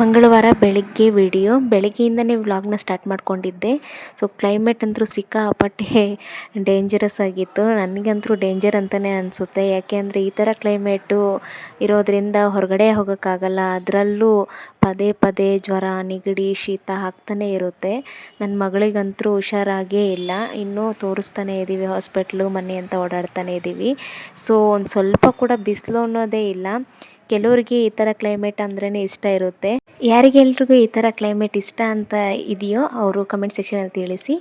ಮಂಗಳವಾರ ಬೆಳಿಗ್ಗೆ ವಿಡಿಯೋ. ಬೆಳಗ್ಗೆಯಿಂದನೇ ವ್ಲಾಗ್ನ ಸ್ಟಾರ್ಟ್ ಮಾಡ್ಕೊಂಡಿದ್ದೆ. ಸೊ ಕ್ಲೈಮೇಟ್ ಅಂತೂ ಸಿಕ್ಕಾಪಟ್ಟೆ ಡೇಂಜರಸ್ ಆಗಿತ್ತು. ನನಗಂತೂ ಡೇಂಜರ್ ಅಂತಲೇ ಅನಿಸುತ್ತೆ. ಯಾಕೆ ಅಂದರೆ ಈ ಥರ ಕ್ಲೈಮೇಟು ಇರೋದರಿಂದ ಹೊರಗಡೆ ಹೋಗೋಕ್ಕಾಗಲ್ಲ. ಅದರಲ್ಲೂ ಪದೇ ಪದೇ ಜ್ವರ, ನೆಗಡಿ, ಶೀತ ಆಗ್ತಾನೇ ಇರುತ್ತೆ. ನನ್ನ ಮಗಳಿಗಂತೂ ಹುಷಾರಾಗೇ ಇಲ್ಲ. ಇನ್ನೂ ತೋರಿಸ್ತಾನೆ ಇದ್ದೀವಿ ಹಾಸ್ಪಿಟ್ಲು ಮನೆ ಅಂತ ಓಡಾಡ್ತಾನೆ ಇದ್ದೀವಿ ಸೊ ಒಂದು ಸ್ವಲ್ಪ ಕೂಡ ಬಿಸಿಲು ಅನ್ನೋದೇ ಇಲ್ಲ. ಕೆಲವರಿಗೆ ಈ ಥರ ಕ್ಲೈಮೇಟ್ ಅಂದ್ರೇ ಇಷ್ಟ ಇರುತ್ತೆ. ಯಾರಿಗೆಲ್ರಿಗೂ ಈ ಥರ ಕ್ಲೈಮೇಟ್ ಇಷ್ಟ ಅಂತ ಇದೆಯೋ ಅವರು ಕಮೆಂಟ್ ಸೆಕ್ಷನಲ್ಲಿ ತಿಳಿಸಿ.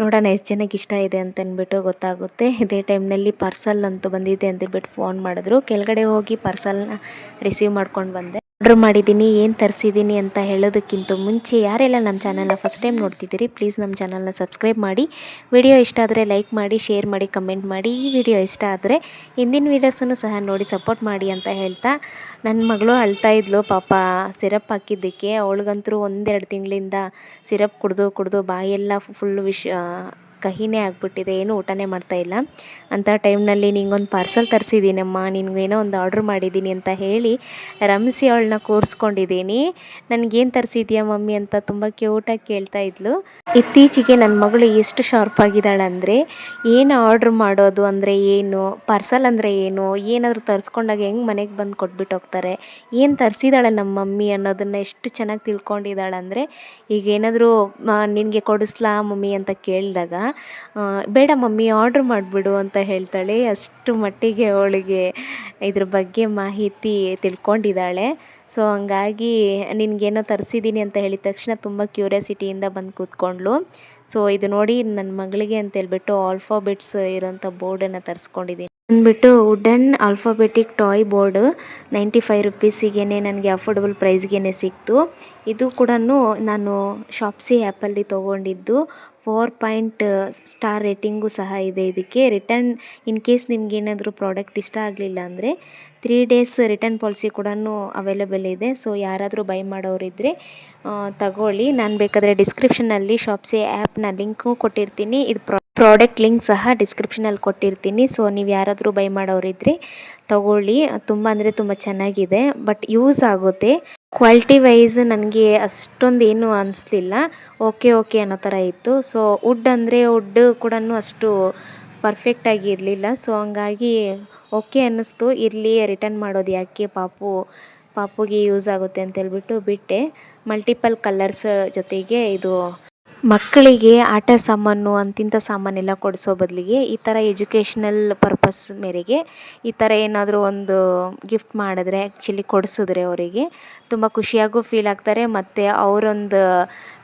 ನೋಡೋಣ ಎಷ್ಟು ಜನಕ್ಕೆ ಇಷ್ಟ ಇದೆ ಅಂತ ಅಂದ್ಬಿಟ್ಟು ಗೊತ್ತಾಗುತ್ತೆ. ಇದೇ ಟೈಮ್ನಲ್ಲಿ ಪಾರ್ಸಲ್ ಅಂತೂ ಬಂದಿದೆ ಅಂತ ಹೇಳ್ಬಿಟ್ಟು ಫೋನ್ ಮಾಡಿದ್ರು. ಕೆಳಗಡೆ ಹೋಗಿ ಪಾರ್ಸಲ್ನ ರಿಸೀವ್ ಮಾಡ್ಕೊಂಡು ಬಂದೆ. ಆರ್ಡ್ರ್ ಮಾಡಿದ್ದೀನಿ, ಏನು ತರಿಸಿದ್ದೀನಿ ಅಂತ ಹೇಳೋದಕ್ಕಿಂತ ಮುಂಚೆ ಯಾರೆಲ್ಲ ನಮ್ಮ ಚಾನಲ್ನ ಫಸ್ಟ್ ಟೈಮ್ ನೋಡ್ತಿದ್ದೀರಿ ಪ್ಲೀಸ್ ನಮ್ಮ ಚಾನಲ್ನ ಸಬ್ಸ್ಕ್ರೈಬ್ ಮಾಡಿ. ವಿಡಿಯೋ ಇಷ್ಟ ಆದರೆ ಲೈಕ್ ಮಾಡಿ ಶೇರ್ ಮಾಡಿ ಕಮೆಂಟ್ ಮಾಡಿ. ಈ ವಿಡಿಯೋ ಇಷ್ಟ ಆದರೆ ಹಿಂದಿನ ವೀಡಿಯೋಸನ್ನು ಸಹ ನೋಡಿ ಸಪೋರ್ಟ್ ಮಾಡಿ ಅಂತ ಹೇಳ್ತಾ ನನ್ನ ಮಗಳು ಅಳ್ತಾ ಇದ್ಲು ಪಾಪ ಸಿರಪ್ ಹಾಕಿದ್ದಕ್ಕೆ. ಅವಳಿಗಂತೂ ಒಂದೆರಡು ತಿಂಗಳಿಂದ ಸಿರಪ್ ಕುಡಿದು ಕುಡಿದು ಬಾಯೆಲ್ಲ ಫುಲ್ ವಿಷ ಕಹಿನೇ ಆಗಿಬಿಟ್ಟಿದೆ, ಏನು ಊಟನೇ ಮಾಡ್ತಾಯಿಲ್ಲ ಅಂಥ ಟೈಮ್ನಲ್ಲಿ ನಿಂಗೊಂದು ಪಾರ್ಸಲ್ ತರಿಸಿದ್ದೀನಮ್ಮ, ನಿನಗೇನೋ ಒಂದು ಆರ್ಡ್ರ್ ಮಾಡಿದ್ದೀನಿ ಅಂತ ಹೇಳಿ ರಮಿಸಿ ಅವಳನ್ನ ಕೂರಿಸ್ಕೊಂಡಿದ್ದೀನಿ. ನನಗೇನು ತರಿಸಿದ್ಯಾ ಮಮ್ಮಿ ಅಂತ ತುಂಬ ಕ್ಯೂಟಾಗಿ ಕೇಳ್ತಾ ಇದ್ಲು. ಇತ್ತೀಚೆಗೆ ನನ್ನ ಮಗಳು ಎಷ್ಟು ಶಾರ್ಪ್ ಆಗಿದ್ದಾಳೆ ಅಂದರೆ ಏನು ಆರ್ಡ್ರ್ ಮಾಡೋದು ಅಂದರೆ ಏನು, ಪಾರ್ಸಲ್ ಅಂದರೆ ಏನು, ಏನಾದರೂ ತರಿಸ್ಕೊಂಡಾಗ ಹೆಂಗೆ ಮನೆಗೆ ಬಂದು ಕೊಟ್ಬಿಟ್ಟು ಹೋಗ್ತಾರೆ, ಏನು ತರಿಸಿದಾಳೆ ನಮ್ಮ ಮಮ್ಮಿ ಅನ್ನೋದನ್ನು ಎಷ್ಟು ಚೆನ್ನಾಗಿ ತಿಳ್ಕೊಂಡಿದ್ದಾಳೆ ಅಂದರೆ ಈಗ ಏನಾದರೂ ನಿನಗೆ ಕೊಡಿಸ್ಲಾ ಮಮ್ಮಿ ಅಂತ ಕೇಳಿದಾಗ ಬೇಡ ಮಮ್ಮಿ ಆರ್ಡ್ರ್ ಮಾಡಿಬಿಡು ಅಂತ ಹೇಳ್ತಾಳೆ. ಅಷ್ಟು ಮಟ್ಟಿಗೆ ಅವಳಿಗೆ ಇದ್ರ ಬಗ್ಗೆ ಮಾಹಿತಿ ತಿಳ್ಕೊಂಡಿದ್ದಾಳೆ. ಸೊ ಹಂಗಾಗಿ ನಿನಗೇನೋ ತರಿಸಿದ್ದೀನಿ ಅಂತ ಹೇಳಿದ ತಕ್ಷಣ ತುಂಬ ಕ್ಯೂರಿಯಾಸಿಟಿಯಿಂದ ಬಂದು ಕೂತ್ಕೊಂಡ್ಳು. ಸೊ ಇದು ನೋಡಿ ನನ್ನ ಮಗಳಿಗೆ ಅಂತ ಹೇಳ್ಬಿಟ್ಟು ಆಲ್ಫಾಬೆಟ್ಸ್ ಇರೋಂಥ ಬೋರ್ಡನ್ನು ತರಿಸ್ಕೊಂಡಿದ್ದೀನಿ ಅಂದ್ಬಿಟ್ಟು wooden alphabetic toy board ninety five ರುಪೀಸಿಗೇ ನನಗೆ ಅಫೋರ್ಡಬಲ್ ಪ್ರೈಸ್ಗೆ ಸಿಕ್ತು. ಇದು ಕೂಡ ನಾನು ಶಾಪ್ಸಿ ಆ್ಯಪಲ್ಲಿ ತೊಗೊಂಡಿದ್ದು. ಫೋರ್ ಪಾಯಿಂಟ್ ಸ್ಟಾರ್ ರೇಟಿಂಗು ಸಹ ಇದೆ ಇದಕ್ಕೆ. ರಿಟರ್ನ್ ಇನ್ ಕೇಸ್ ನಿಮ್ಗೆ ಏನಾದರೂ ಪ್ರಾಡಕ್ಟ್ ಇಷ್ಟ ಆಗಲಿಲ್ಲ ಅಂದರೆ ತ್ರೀ ಡೇಸ್ ರಿಟರ್ನ್ ಪಾಲಿಸಿ ಕೂಡ ಅವೈಲೇಬಲ್ ಇದೆ. ಸೊ ಯಾರಾದರೂ ಬೈ ಮಾಡೋರಿದ್ದರೆ ತಗೊಳ್ಳಿ. ನಾನು ಬೇಕಾದರೆ ಡಿಸ್ಕ್ರಿಪ್ಷನಲ್ಲಿ ಶಾಪ್ಸಿ ಆ್ಯಪ್ನ ಲಿಂಕು ಕೊಟ್ಟಿರ್ತೀನಿ. ಇದು ಪ್ರಾಡಕ್ಟ್ ಲಿಂಕ್ ಸಹ ಡಿಸ್ಕ್ರಿಪ್ಷನಲ್ಲಿ ಕೊಟ್ಟಿರ್ತೀನಿ. ಸೊ ನೀವು ಯಾರಾದರೂ ಬೈ ಮಾಡೋರಿದ್ದರೆ ತಗೊಳ್ಳಿ. ತುಂಬ ಅಂದರೆ ತುಂಬ ಚೆನ್ನಾಗಿದೆ. ಬಟ್ ಯೂಸ್ ಆಗುತ್ತೆ. ಕ್ವಾಲಿಟಿ ವೈಸ್ ನನಗೆ ಅಷ್ಟೊಂದು ಏನು ಅನಿಸ್ಲಿಲ್ಲ. ಓಕೆ ಓಕೆ ಅನ್ನೋ ಥರ ಇತ್ತು. ಸೊ ವುಡ್ ಅಂದರೆ ವುಡ್ ಕೂಡ ಅಷ್ಟು ಪರ್ಫೆಕ್ಟಾಗಿ ಇರಲಿಲ್ಲ. ಸೊ ಹಂಗಾಗಿ ಓಕೆ ಅನ್ನಿಸ್ತು. ಇರಲಿ ರಿಟರ್ನ್ ಮಾಡೋದು ಯಾಕೆ ಪಾಪು, ಪಾಪುಗೆ ಯೂಸ್ ಆಗುತ್ತೆ ಅಂತ ಹೇಳ್ಬಿಟ್ಟು ಬಿಟ್ಟೆ. ಮಲ್ಟಿಪಲ್ ಕಲರ್ಸ್ ಜೊತೆಗೆ ಇದು ಮಕ್ಕಳಿಗೆ ಆಟ ಸಾಮಾನು ಅಂತಿಂಥ ಸಾಮಾನೆಲ್ಲ ಕೊಡಿಸೋ ಬದಲಿಗೆ ಈ ಥರ ಎಜುಕೇಷ್ನಲ್ ಪರ್ಪಸ್ ಮೇರೆಗೆ ಈ ಥರ ಏನಾದರೂ ಒಂದು ಗಿಫ್ಟ್ ಮಾಡಿದ್ರೆ ಆ್ಯಕ್ಚುಲಿ ಕೊಡಿಸಿದ್ರೆ ಅವರಿಗೆ ತುಂಬ ಖುಷಿಯಾಗೂ ಫೀಲ್ ಆಗ್ತಾರೆ ಮತ್ತು ಅವರೊಂದು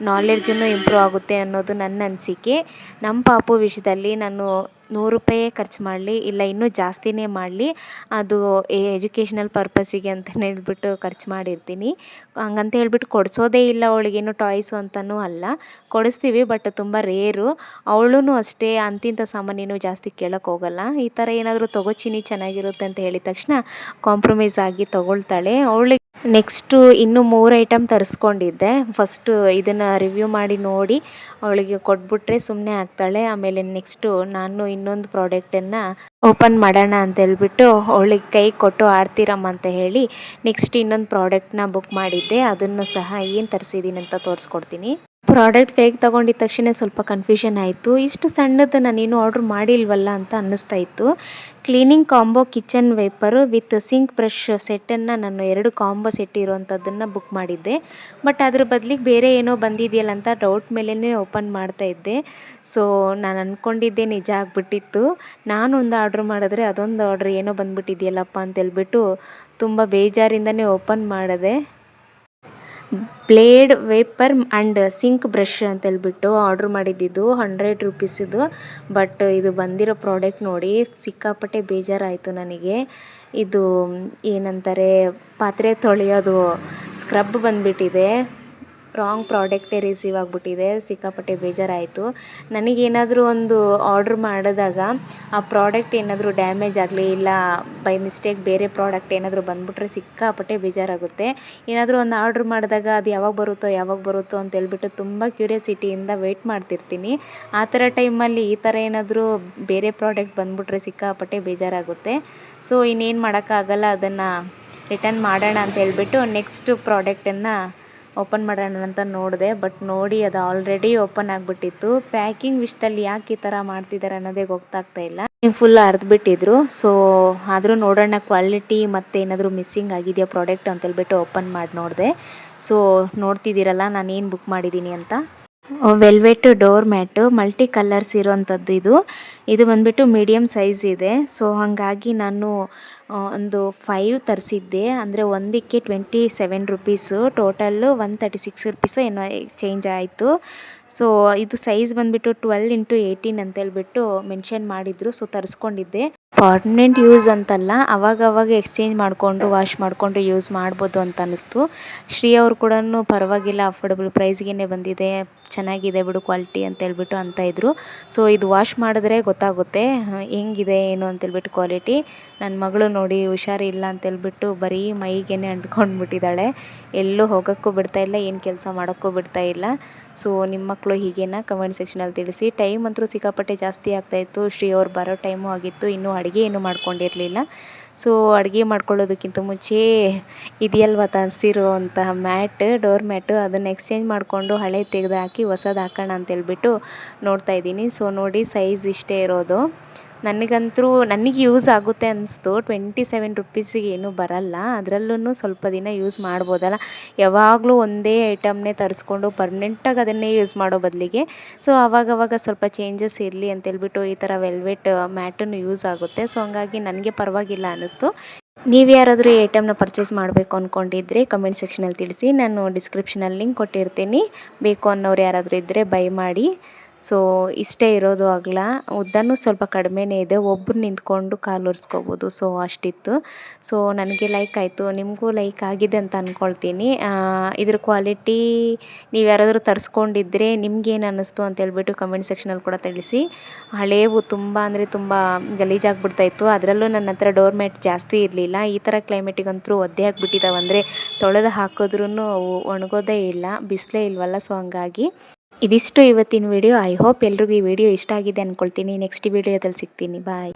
ನಾಲೆಡ್ಜನ್ನು ಇಂಪ್ರೂವ್ ಆಗುತ್ತೆ ಅನ್ನೋದು ನನ್ನ ಅನಿಸಿಕೆ. ನಮ್ಮ ಪಾಪು ವಿಷಯದಲ್ಲಿ ನಾನು ನೂರು ರೂಪಾಯೇ ಖರ್ಚು ಮಾಡಲಿ, ಇಲ್ಲ ಇನ್ನೂ ಜಾಸ್ತಿನೇ ಮಾಡಲಿ, ಅದು ಎಜುಕೇಷನಲ್ ಪರ್ಪಸ್ಸಿಗೆ ಅಂತಲೇ ಹೇಳ್ಬಿಟ್ಟು ಖರ್ಚು ಮಾಡಿರ್ತೀನಿ. ಹಂಗಂತ ಹೇಳ್ಬಿಟ್ಟು ಕೊಡಿಸೋದೇ ಇಲ್ಲ ಅವಳಿಗೇನು ಟಾಯ್ಸು ಅಂತಲೂ ಅಲ್ಲ. ಕೊಡಿಸ್ತೀವಿ, ಬಟ್ ತುಂಬ ರೇರು. ಅವಳೂ ಅಷ್ಟೇ, ಅಂತಿಂಥ ಸಾಮಾನೇನು ಜಾಸ್ತಿ ಕೇಳೋಕ್ಕೆ ಹೋಗಲ್ಲ. ಈ ಥರ ಏನಾದರೂ ತಗೋ ಚಿನ್ನಿ ಚೆನ್ನಾಗಿರುತ್ತೆ ಅಂತ ಹೇಳಿದ ತಕ್ಷಣ ಕಾಂಪ್ರಮೈಸ್ ಆಗಿ ತೊಗೊಳ್ತಾಳೆ. ಅವಳಿಗೆ ನೆಕ್ಸ್ಟು ಇನ್ನೂ ಮೂರು ಐಟಮ್ ತರಿಸ್ಕೊಂಡಿದ್ದೆ. ಫಸ್ಟು ಇದನ್ನು ರಿವ್ಯೂ ಮಾಡಿ ನೋಡಿ ಅವಳಿಗೆ ಕೊಟ್ಬಿಟ್ರೆ ಸುಮ್ಮನೆ ಆಗ್ತಾಳೆ. ಆಮೇಲೆ ನೆಕ್ಸ್ಟು ನಾನು ಇನ್ನೊಂದು ಪ್ರಾಡಕ್ಟನ್ನು ಓಪನ್ ಮಾಡೋಣ ಅಂತ ಹೇಳ್ಬಿಟ್ಟು ಅವಳಿಗೆ ಕೈ ಕೊಟ್ಟು ಆಡ್ತೀರಮ್ಮ ಅಂತ ಹೇಳಿ ನೆಕ್ಸ್ಟ್ ಇನ್ನೊಂದು ಪ್ರಾಡಕ್ಟ್ನ ಬುಕ್ ಮಾಡಿದ್ದೆ. ಅದನ್ನು ಸಹ ಏನು ತರಿಸಿದ್ದೀನಿ ಅಂತ ತೋರಿಸ್ಕೊಡ್ತೀನಿ. ಪ್ರಾಡಕ್ಟ್ ಕೈಗೆ ತಗೊಂಡಿದ್ದ ತಕ್ಷಣ ಸ್ವಲ್ಪ ಕನ್ಫ್ಯೂಷನ್ ಆಯಿತು. ಇಷ್ಟು ಸಣ್ಣದು ನಾನೇನು ಆರ್ಡ್ರ್ ಮಾಡಿಲ್ವಲ್ಲ ಅಂತ ಅನ್ನಿಸ್ತಾ ಇತ್ತು. Cleaning combo kitchen wiper with sink brush ಸೆಟ್ಟನ್ನು ನಾನು ಎರಡು ಕಾಂಬೋ ಸೆಟ್ ಇರೋವಂಥದ್ದನ್ನು ಬುಕ್ ಮಾಡಿದ್ದೆ. ಬಟ್ ಅದ್ರ ಬದಲಿಗೆ ಬೇರೆ ಏನೋ ಬಂದಿದೆಯಲ್ಲ ಅಂತ ಡೌಟ್ ಮೇಲೇ ಓಪನ್ ಮಾಡ್ತಾ ಇದ್ದೆ. ಸೊ ನಾನು ಅಂದ್ಕೊಂಡಿದ್ದೆ ನಿಜ ಆಗಿಬಿಟ್ಟಿತ್ತು. ನಾನೊಂದು ಆರ್ಡ್ರ್ ಮಾಡಿದ್ರೆ ಅದೊಂದು ಆರ್ಡ್ರ್ ಏನೋ ಬಂದುಬಿಟ್ಟಿದೆಯಲ್ಲಪ್ಪ ಅಂತೇಳ್ಬಿಟ್ಟು ತುಂಬ ಬೇಜಾರಿಂದನೇ ಓಪನ್ ಮಾಡಿದೆ blade wiper and sink brush ಅಂತ ಹೇಳ್ಬಿಟ್ಟು ಆರ್ಡ್ರ್ ಮಾಡಿದ್ದಿದ್ದು ಹಂಡ್ರೆಡ್ ರುಪೀಸಿದು ಬಟ್ ಇದು ಬಂದಿರೋ ಪ್ರಾಡಕ್ಟ್ ನೋಡಿ ಸಿಕ್ಕಾಪಟ್ಟೆ ಬೇಜಾರಾಯಿತು ನನಗೆ. ಇದು, ಏನಂತಾರೆ, ಪಾತ್ರೆ ತೊಳೆಯೋದು ಸ್ಕ್ರಬ್ ಬಂದುಬಿಟ್ಟಿದೆ. ರಾಂಗ್ ಪ್ರಾಡಕ್ಟೇ ರಿಸೀವ್ ಆಗಿಬಿಟ್ಟಿದೆ, ಸಿಕ್ಕಾಪಟ್ಟೆ ಬೇಜಾರಾಯಿತು. ನನಗೇನಾದರೂ ಒಂದು ಆರ್ಡ್ರ್ ಮಾಡಿದಾಗ ಆ ಪ್ರಾಡಕ್ಟ್ ಏನಾದರೂ ಡ್ಯಾಮೇಜ್ ಆಗಲಿ ಇಲ್ಲ ಬೈ ಮಿಸ್ಟೇಕ್ ಬೇರೆ ಪ್ರಾಡಕ್ಟ್ ಏನಾದರೂ ಬಂದುಬಿಟ್ರೆ ಸಿಕ್ಕಾಪಟ್ಟೆ ಬೇಜಾರಾಗುತ್ತೆ. ಏನಾದರೂ ಒಂದು ಆರ್ಡ್ರ್ ಮಾಡಿದಾಗ ಅದು ಯಾವಾಗ ಬರುತ್ತೋ ಯಾವಾಗ ಬರುತ್ತೋ ಅಂತ ಹೇಳ್ಬಿಟ್ಟು ತುಂಬ ಕ್ಯೂರಿಯಾಸಿಟಿಯಿಂದ ವೆಯ್ಟ್ ಮಾಡ್ತಿರ್ತೀನಿ. ಆ ಥರ ಟೈಮಲ್ಲಿ ಈ ಥರ ಏನಾದರೂ ಬೇರೆ ಪ್ರಾಡಕ್ಟ್ ಬಂದುಬಿಟ್ರೆ ಸಿಕ್ಕಾಪಟ್ಟೆ ಬೇಜಾರಾಗುತ್ತೆ. ಸೊ ಇನ್ನೇನು ಮಾಡೋಕ್ಕಾಗಲ್ಲ, ಅದನ್ನು ರಿಟರ್ನ್ ಮಾಡೋಣ ಅಂತ ಹೇಳ್ಬಿಟ್ಟು ನೆಕ್ಸ್ಟ್ ಪ್ರಾಡಕ್ಟನ್ನು ಓಪನ್ ಮಾಡೋಣ ಅಂತ ನೋಡಿದೆ, ಬಟ್ ನೋಡಿ ಅದು ಆಲ್ರೆಡಿ ಓಪನ್ ಆಗಿಬಿಟ್ಟಿತ್ತು. ಪ್ಯಾಕಿಂಗ್ ವಿಷಯದಲ್ಲಿ ಯಾಕೆ ಈ ಥರ ಮಾಡ್ತಿದ್ದಾರೆ ಅನ್ನೋದೇ ಗೊತ್ತಾಗ್ತಾ ಇಲ್ಲ. ಫುಲ್ ಅರ್ದ್ಬಿಟ್ಟಿದ್ರು ಸೊ ಆದರೂ ನೋಡೋಣ ಕ್ವಾಲಿಟಿ ಮತ್ತು ಏನಾದರೂ ಮಿಸ್ಸಿಂಗ್ ಆಗಿದೆಯಾ ಪ್ರಾಡಕ್ಟ್ ಅಂತ ಹೇಳ್ಬಿಟ್ಟು ಓಪನ್ ಮಾಡಿ ನೋಡಿದೆ. ಸೊ ನೋಡ್ತಿದ್ದೀರಲ್ಲ ನಾನು ಏನು ಬುಕ್ ಮಾಡಿದ್ದೀನಿ ಅಂತ. Velvet door mat multi colours ಇರೋವಂಥದ್ದು ಇದು. ಇದು ಬಂದುಬಿಟ್ಟು ಮೀಡಿಯಮ್ ಸೈಜ್ ಇದೆ. ಸೊ ಹಾಗಾಗಿ ನಾನು ಒಂದು ಫೈವ್ ತರಿಸಿದ್ದೆ. ಅಂದರೆ ಒಂದಕ್ಕೆ twenty seven rupees total one thirty six rupees ಏನೋ ಚೇಂಜ್ ಆಯಿತು. ಸೊ ಇದು ಸೈಜ್ ಬಂದುಬಿಟ್ಟು ಟ್ವೆಲ್ ಇಂಟು ಏಯ್ಟೀನ್ ಅಂತ ಹೇಳ್ಬಿಟ್ಟು ಮೆನ್ಷನ್ ಮಾಡಿದ್ರು. ಸೊ ತರಿಸ್ಕೊಂಡಿದ್ದೆ. ಪರ್ಮನೆಂಟ್ ಯೂಸ್ ಅಂತಲ್ಲ ಅವಾಗ ಅವಾಗ ಎಕ್ಸ್ಚೇಂಜ್ ಮಾಡಿಕೊಂಡು ವಾಶ್ ಮಾಡಿಕೊಂಡು ಯೂಸ್ ಮಾಡ್ಬೋದು ಅಂತ ಅನ್ನಿಸ್ತು. ಶ್ರೀ ಅವರು ಕೂಡ ಪರವಾಗಿಲ್ಲ ಅಫೋರ್ಡಬಲ್ ಪ್ರೈಸ್ಗೇ ಬಂದಿದೆ, ಚೆನ್ನಾಗಿದೆ ಬಿಡು ಕ್ವಾಲಿಟಿ ಅಂತ ಹೇಳ್ಬಿಟ್ಟು ಅಂತ ಇದ್ದರು ಸೊ ಇದು ವಾಶ್ ಮಾಡಿದ್ರೆ ಗೊತ್ತಾಗುತ್ತೆ ಹೆಂಗಿದೆ, ಏನು ಅಂತೇಳ್ಬಿಟ್ಟು ಕ್ವಾಲಿಟಿ ನನ್ನ ಮಗಳು ನೋಡಿ ಹುಷಾರಿಲ್ಲ ಅಂತೇಳ್ಬಿಟ್ಟು ಬರೀ ಮೈಗೇನೆ ಅಂಟ್ಕೊಂಡ್ಬಿಟ್ಟಿದ್ದಾಳೆ. ಎಲ್ಲೂ ಹೋಗೋಕ್ಕೂ ಬಿಡ್ತಾ ಇಲ್ಲ, ಏನು ಕೆಲಸ ಮಾಡೋಕ್ಕೂ ಬಿಡ್ತಾ ಇಲ್ಲ. ಸೊ ನಿಮ್ಮ ಮಕ್ಕಳು ಹೀಗೇನ ಕಮೆಂಟ್ ಸೆಕ್ಷನಲ್ಲಿ ತಿಳಿಸಿ. ಟೈಮ್ ಅಂತೂ ಸಿಕ್ಕಾಪಟ್ಟೆ ಜಾಸ್ತಿ ಆಗ್ತಾಯಿತ್ತು ಶ್ರೀ ಅವ್ರು ಬರೋ ಟೈಮು ಆಗಿತ್ತು. ಇನ್ನೂ ಅಡುಗೆ ಏನು ಮಾಡ್ಕೊಂಡಿರಲಿಲ್ಲ. ಸೊ ಅಡುಗೆ ಮಾಡ್ಕೊಳ್ಳೋದಕ್ಕಿಂತ ಮುಂಚೆ ಇದೆಯಲ್ವ ತರಿಸಿರುವಂತಹ ಮ್ಯಾಟ್ ಡೋರ್ ಮ್ಯಾಟು ಅದನ್ನು ಎಕ್ಸ್ಚೇಂಜ್ ಮಾಡಿಕೊಂಡು ಹಳೆ ತೆಗೆದು ಹಾಕಿ ಹೊಸದು ಹಾಕೋಣ ಅಂತೇಳ್ಬಿಟ್ಟು ನೋಡ್ತಾ ಇದ್ದೀನಿ. ಸೊ ನೋಡಿ ಸೈಜ್ ಇಷ್ಟೇ ಇರೋದು. ನನಗಂತೂ ನನಗೆ ಯೂಸ್ ಆಗುತ್ತೆ ಅನ್ನಿಸ್ತು ಟ್ವೆಂಟಿ ಸೆವೆನ್ ರುಪೀಸಿಗೆ ಏನೂ ಬರಲ್ಲ. ಅದರಲ್ಲೂ ಸ್ವಲ್ಪ ದಿನ ಯೂಸ್ ಮಾಡ್ಬೋದಲ್ಲ. ಯಾವಾಗಲೂ ಒಂದೇ ಐಟಮ್ನೇ ತರಿಸ್ಕೊಂಡು ಪರ್ಮನೆಂಟಾಗಿ ಅದನ್ನೇ ಯೂಸ್ ಮಾಡೋ ಬದಲಿಗೆ. ಸೊ ಆವಾಗವಾಗ ಸ್ವಲ್ಪ ಚೇಂಜಸ್ ಇರಲಿ ಅಂತೇಳ್ಬಿಟ್ಟು ಈ ಥರ ವೆಲ್ವೆಟ್ ಮ್ಯಾಟನ್ನು ಯೂಸ್ ಆಗುತ್ತೆ. ಸೊ ಹಂಗಾಗಿ ನನಗೆ ಪರವಾಗಿಲ್ಲ ಅನ್ನಿಸ್ತು ನೀವು ಯಾರಾದರೂ ಈ ಐಟಮ್ನ ಪರ್ಚೇಸ್ ಮಾಡಬೇಕು ಅಂದ್ಕೊಂಡಿದ್ರೆ ಕಮೆಂಟ್ ಸೆಕ್ಷನಲ್ಲಿ ತಿಳಿಸಿ. ನಾನು ಡಿಸ್ಕ್ರಿಪ್ಷನಲ್ಲಿ ಲಿಂಕ್ ಕೊಟ್ಟಿರ್ತೀನಿ. ಬೇಕು ಅನ್ನೋರು ಯಾರಾದರೂ ಇದ್ದರೆ ಬೈ ಮಾಡಿ. ಸೊ ಇಷ್ಟೇ ಇರೋದು ಅಗಲ. ಉದ್ದನೂ ಸ್ವಲ್ಪ ಕಡಿಮೆನೇ ಇದೆ. ಒಬ್ಬರು ನಿಂತ್ಕೊಂಡು ಕಾಲು ಒರೆಸ್ಕೋಬೋದು. ಸೊ ಅಷ್ಟಿತ್ತು. ಸೊ ನನಗೆ ಲೈಕ್ ಆಯಿತು. ನಿಮಗೂ ಲೈಕ್ ಆಗಿದೆ ಅಂತ ಅಂದ್ಕೊಳ್ತೀನಿ ಇದ್ರ ಕ್ವಾಲಿಟಿ ನೀವು ಯಾರಾದರೂ ತರಿಸ್ಕೊಂಡಿದ್ರೆ ನಿಮ್ಗೇನು ಅನ್ನಿಸ್ತು ಅಂತ ಹೇಳ್ಬಿಟ್ಟು ಕಮೆಂಟ್ ಸೆಕ್ಷನಲ್ಲಿ ಕೂಡ ತಿಳಿಸಿ. ಹಳೇವು ತುಂಬ ಅಂದರೆ ತುಂಬ ಗಲೀಜಾಗ್ಬಿಡ್ತಾ ಇತ್ತು ಅದರಲ್ಲೂ ನನ್ನ ಹತ್ರ ಡೋರ್ ಮ್ಯಾಟ್ ಜಾಸ್ತಿ ಇರಲಿಲ್ಲ. ಈ ಥರ ಕ್ಲೈಮೇಟಿಗಂತೂ ಒದ್ದೆ ಆಗಿಬಿಟ್ಟಿದ್ದಾವೆ ಅಂದರೆ ತೊಳೆದು ಹಾಕಿದ್ರೂ ಒಣಗೋದೇ ಇಲ್ಲ. ಬಿಸಿಲೇ ಇಲ್ವಲ್ಲ? ಸೊ ಹಂಗಾಗಿ ಇದಿಷ್ಟು ಇವತ್ತಿನ ವಿಡಿಯೋ. ಐ ಹೋಪ್ ಎಲ್ರಿಗೂ ಈ ವಿಡಿಯೋ ಇಷ್ಟ ಆಗಿದೆ ಅಂದ್ಕೊಳ್ತೀನಿ ನೆಕ್ಸ್ಟ್ ವಿಡಿಯೋದಲ್ಲಿ ಸಿಗ್ತೀನಿ. ಬಾಯ್